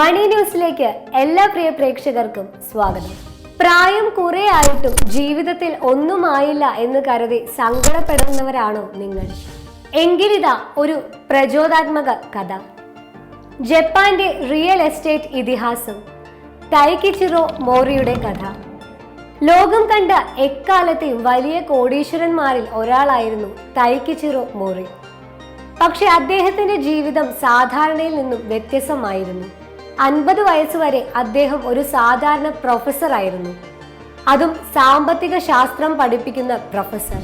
മണി ന്യൂസിലേക്ക് എല്ലാ പ്രിയ പ്രേക്ഷകർക്കും സ്വാഗതം. പ്രായം കുറെ ആയിട്ടും ജീവിതത്തിൽ ഒന്നും ആയില്ല എന്ന് കരുതി സങ്കടപ്പെടുന്നവരാണോ നിങ്ങൾ? എങ്കിലിതാ ഒരു പ്രചോദാത്മക കഥ. ജപ്പാന്റെ റിയൽ എസ്റ്റേറ്റ് ഇതിഹാസം തൈക്കിച്ചിറോ മോറിയുടെ കഥ. ലോകം കണ്ട എക്കാലത്തെയും വലിയ കോടീശ്വരന്മാരിൽ ഒരാളായിരുന്നു തൈക്കിച്ചിറോ മോറി. പക്ഷെ അദ്ദേഹത്തിന്റെ ജീവിതം സാധാരണയിൽ നിന്നും വ്യത്യസ്തമായിരുന്നു. അൻപത് വയസ്സുവരെ അദ്ദേഹം ഒരു സാധാരണ പ്രൊഫസർ ആയിരുന്നു. അതും സാമ്പത്തിക ശാസ്ത്രം പഠിപ്പിക്കുന്ന പ്രൊഫസർ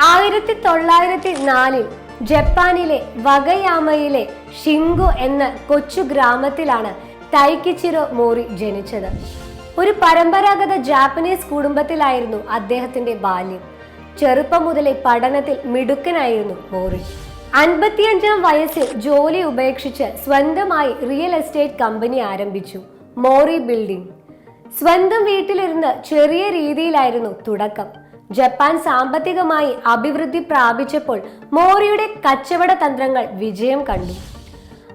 ആയിരത്തി തൊള്ളായിരത്തി നാലിൽ ജപ്പാനിലെ വകയാമയിലെ ഷിങ്കു എന്ന കൊച്ചു ഗ്രാമത്തിലാണ് തൈക്കിച്ചിരോ മോറി ജനിച്ചത്. ഒരു പരമ്പരാഗത ജാപ്പനീസ് കുടുംബത്തിലായിരുന്നു അദ്ദേഹത്തിന്റെ ബാല്യം. ചെറുപ്പം മുതലേ പഠനത്തിൽ മിടുക്കനായിരുന്നു മോറി. അൻപത്തിയഞ്ചാം വയസ്സിൽ ജോലി ഉപേക്ഷിച്ച് സ്വന്തമായി റിയൽ എസ്റ്റേറ്റ് കമ്പനി ആരംഭിച്ചു. Mori building. സ്വന്തം വീട്ടിലിരുന്ന് ചെറിയ രീതിയിലായിരുന്നു തുടക്കം. ജപ്പാൻ സാമ്പത്തികമായി അഭിവൃദ്ധി പ്രാപിച്ചപ്പോൾ മോറിയുടെ കച്ചവട തന്ത്രങ്ങൾ വിജയം കണ്ടു.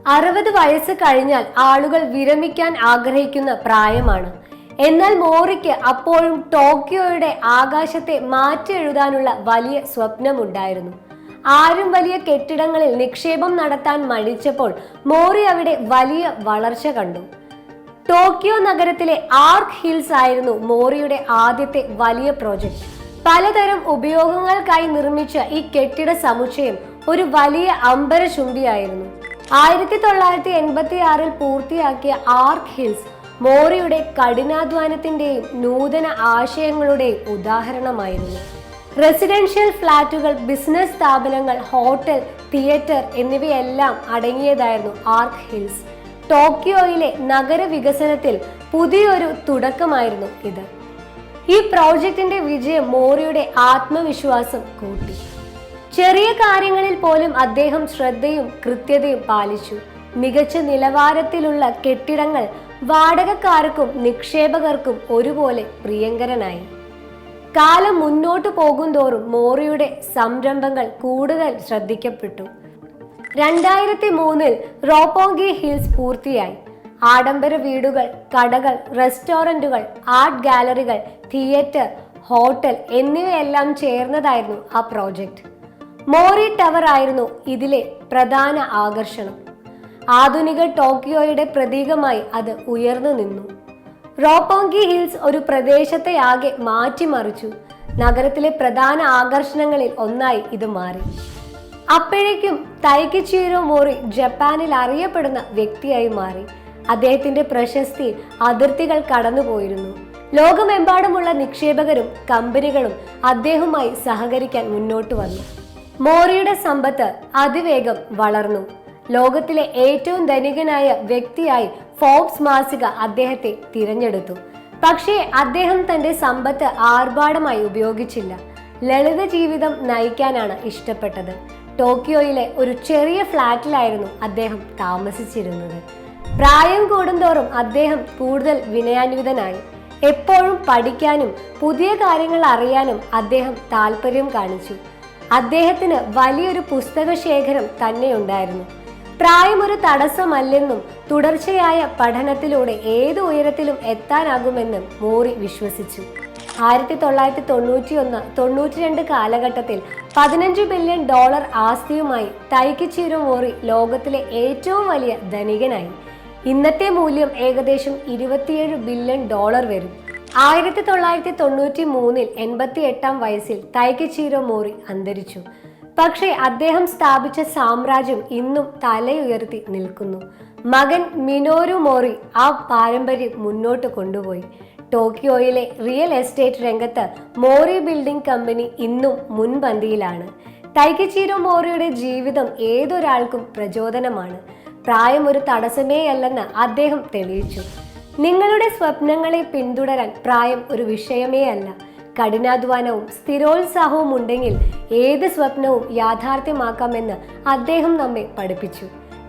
അറുപത് വയസ്സ് കഴിഞ്ഞാൽ ആളുകൾ വിരമിക്കാൻ ആഗ്രഹിക്കുന്ന പ്രായമാണ്. എന്നാൽ മോറിക്ക് അപ്പോഴും ടോക്കിയോയുടെ ആകാശത്തെ മാറ്റി എഴുതാനുള്ള വലിയ സ്വപ്നമുണ്ടായിരുന്നു. ആരും വലിയ കെട്ടിടങ്ങളിൽ നിക്ഷേപം നടത്താൻ മടിച്ചപ്പോൾ മോറി അവിടെ വലിയ വളർച്ച കണ്ടു. ടോക്കിയോ നഗരത്തിലെ ആർക്ക് ഹിൽസ് ആയിരുന്നു മോറിയുടെ ആദ്യത്തെ വലിയ പ്രോജക്റ്റ്. പലതരം ഉപയോഗങ്ങൾക്കായി നിർമ്മിച്ച ഈ കെട്ടിട സമുച്ചയം ഒരു വലിയ അമ്പരചുംബിയായിരുന്നു ആയിരത്തി തൊള്ളായിരത്തി എൺപത്തി ആറിൽ പൂർത്തിയാക്കിയ ആർക്ക് ഹിൽസ് മോറിയുടെ കഠിനാധ്വാനത്തിന്റെയും നൂതന ആശയങ്ങളുടെയും ഉദാഹരണമായിരുന്നു. റെസിഡൻഷ്യൽ ഫ്ലാറ്റുകൾ ബിസിനസ് സ്ഥാപനങ്ങൾ ഹോട്ടൽ തിയേറ്റർ എന്നിവയെല്ലാം അടങ്ങിയതായിരുന്നു ആർക്ക് ഹിൽസ്. ടോക്കിയോയിലെ നഗര വികസനത്തിൽ പുതിയൊരു തുടക്കമായിരുന്നു ഇത്. ഈ പ്രോജക്റ്റിന്റെ വിജയം മോറിയുടെ ആത്മവിശ്വാസം കൂട്ടി. ചെറിയ കാര്യങ്ങളിൽ പോലും അദ്ദേഹം ശ്രദ്ധയും കൃത്യതയും പാലിച്ചു. മികച്ച നിലവാരത്തിലുള്ള കെട്ടിടങ്ങൾ വാടകക്കാർക്കും നിക്ഷേപകർക്കും ഒരുപോലെ പ്രിയങ്കരനായി. കാലം മുന്നോട്ട് പോകുന്തോറും മോറിയുടെ സംരംഭങ്ങൾ കൂടുതൽ ശ്രദ്ധിക്കപ്പെട്ടു. രണ്ടായിരത്തി മൂന്നിൽ റോപ്പോങ്കി ഹിൽസ് പൂർത്തിയായി. ആഡംബര വീടുകൾ കടകൾ റെസ്റ്റോറന്റുകൾ ആർട്ട് ഗാലറികൾ തിയേറ്റർ ഹോട്ടൽ എന്നിവയെല്ലാം ചേർന്നതായിരുന്നു ആ പ്രോജക്റ്റ്. മോറി ടവർ ആയിരുന്നു ഇതിലെ പ്രധാന ആകർഷണം. ആധുനിക ടോക്കിയോയുടെ പ്രതീകമായി അത് ഉയർന്നു നിന്നു. റോപ്പോങ്കി ഹിൽസ് ഒരു പ്രദേശത്തെ ആകെ മാറ്റിമറിച്ചു. നഗരത്തിലെ പ്രധാന ആകർഷണങ്ങളിൽ ഒന്നായി ഇത് മാറി. അപ്പോഴേക്കും തൈക്കിച്ചീരോ മോറി ജപ്പാനിൽ അറിയപ്പെടുന്ന വ്യക്തിയായി മാറി. അദ്ദേഹത്തിന്റെ പ്രശസ്തി അതിർത്തികൾ കടന്നുപോയിരുന്നു. ലോകമെമ്പാടുമുള്ള നിക്ഷേപകരും കമ്പനികളും അദ്ദേഹവുമായി സഹകരിക്കാൻ മുന്നോട്ട് വന്നു. മോറിയുടെ സമ്പത്ത് അതിവേഗം വളർന്നു. ലോകത്തിലെ ഏറ്റവും ധനികനായ വ്യക്തിയായി ഫോബ്സ് മാസിക അദ്ദേഹത്തെ തിരഞ്ഞെടുത്തു. പക്ഷേ അദ്ദേഹം തന്റെ സമ്പത്ത് ആർഭാടമായി ഉപയോഗിച്ചില്ല. ലളിത ജീവിതം നയിക്കാനാണ് ഇഷ്ടപ്പെട്ടത്. ടോക്കിയോയിലെ ഒരു ചെറിയ ഫ്ലാറ്റിലായിരുന്നു അദ്ദേഹം താമസിച്ചിരുന്നത്. പ്രായം കൂടുന്തോറും അദ്ദേഹം കൂടുതൽ വിനയാന്വിതനായി. എപ്പോഴും പഠിക്കാനും പുതിയ കാര്യങ്ങൾ അറിയാനും അദ്ദേഹം താല്പര്യം കാണിച്ചു. അദ്ദേഹത്തിന് വലിയൊരു പുസ്തക ശേഖരം തന്നെയുണ്ടായിരുന്നു. പ്രായം ഒരു തടസ്സമല്ലെന്നും തുടർച്ചയായ പഠനത്തിലൂടെ ഏത് ഉയരത്തിലും എത്താനാകുമെന്നും മോറി വിശ്വസിച്ചു. ആയിരത്തി തൊള്ളായിരത്തി തൊണ്ണൂറ്റി ഒന്ന് തൊണ്ണൂറ്റി രണ്ട് കാലഘട്ടത്തിൽ പതിനഞ്ച് ബില്യൺ ഡോളർ ആസ്തിയുമായി തൈക്കിച്ചീരോ മോറി ലോകത്തിലെ ഏറ്റവും വലിയ ധനികനായി. ഇന്നത്തെ മൂല്യം ഏകദേശം ഇരുപത്തിയേഴ് ബില്യൺ ഡോളർ വരും. ആയിരത്തി തൊള്ളായിരത്തി തൊണ്ണൂറ്റി മൂന്നിൽ എൺപത്തി എട്ടാം വയസ്സിൽ തൈക്കിച്ചീരോ മോറി അന്തരിച്ചു. പക്ഷേ അദ്ദേഹം സ്ഥാപിച്ച സാമ്രാജ്യം ഇന്നും തലയുയർത്തി നിൽക്കുന്നു. മകൻ മിനോരു മോറി ആ പാരമ്പര്യം മുന്നോട്ട് കൊണ്ടുപോയി. ടോക്കിയോയിലെ റിയൽ എസ്റ്റേറ്റ് രംഗത്ത് മോറി ബിൽഡിംഗ് കമ്പനി ഇന്നും മുൻപന്തിയിലാണ്. തൈക്കച്ചീരോ മോറിയുടെ ജീവിതം ഏതൊരാൾക്കും പ്രചോദനമാണ്. പ്രായം ഒരു തടസ്സമേയല്ലെന്ന് അദ്ദേഹം തെളിയിച്ചു. നിങ്ങളുടെ സ്വപ്നങ്ങളെ പിന്തുടരാൻ പ്രായം ഒരു വിഷയമേ അല്ല കഠിനാധ്വാനവും സ്ഥിരോത്സാഹവും ഉണ്ടെങ്കിൽ ഏത് സ്വപ്നവും യാഥാർത്ഥ്യമാക്കാമെന്ന് അദ്ദേഹം നമ്മെ പഠിപ്പിച്ചു.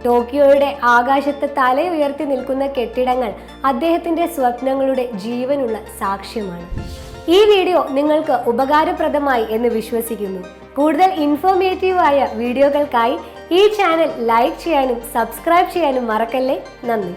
ടോക്കിയോയുടെ ആകാശത്ത് തല ഉയർത്തി നിൽക്കുന്ന കെട്ടിടങ്ങൾ അദ്ദേഹത്തിന്റെ സ്വപ്നങ്ങളുടെ ജീവനുള്ള സാക്ഷ്യമാണ്. ഈ വീഡിയോ നിങ്ങൾക്ക് ഉപകാരപ്രദമായി എന്ന് വിശ്വസിക്കുന്നു. കൂടുതൽ ഇൻഫോർമേറ്റീവ് ആയ വീഡിയോകൾക്കായി ഈ ചാനൽ ലൈക്ക് ചെയ്യാനും സബ്സ്ക്രൈബ് ചെയ്യാനും മറക്കല്ലേ? നന്ദി.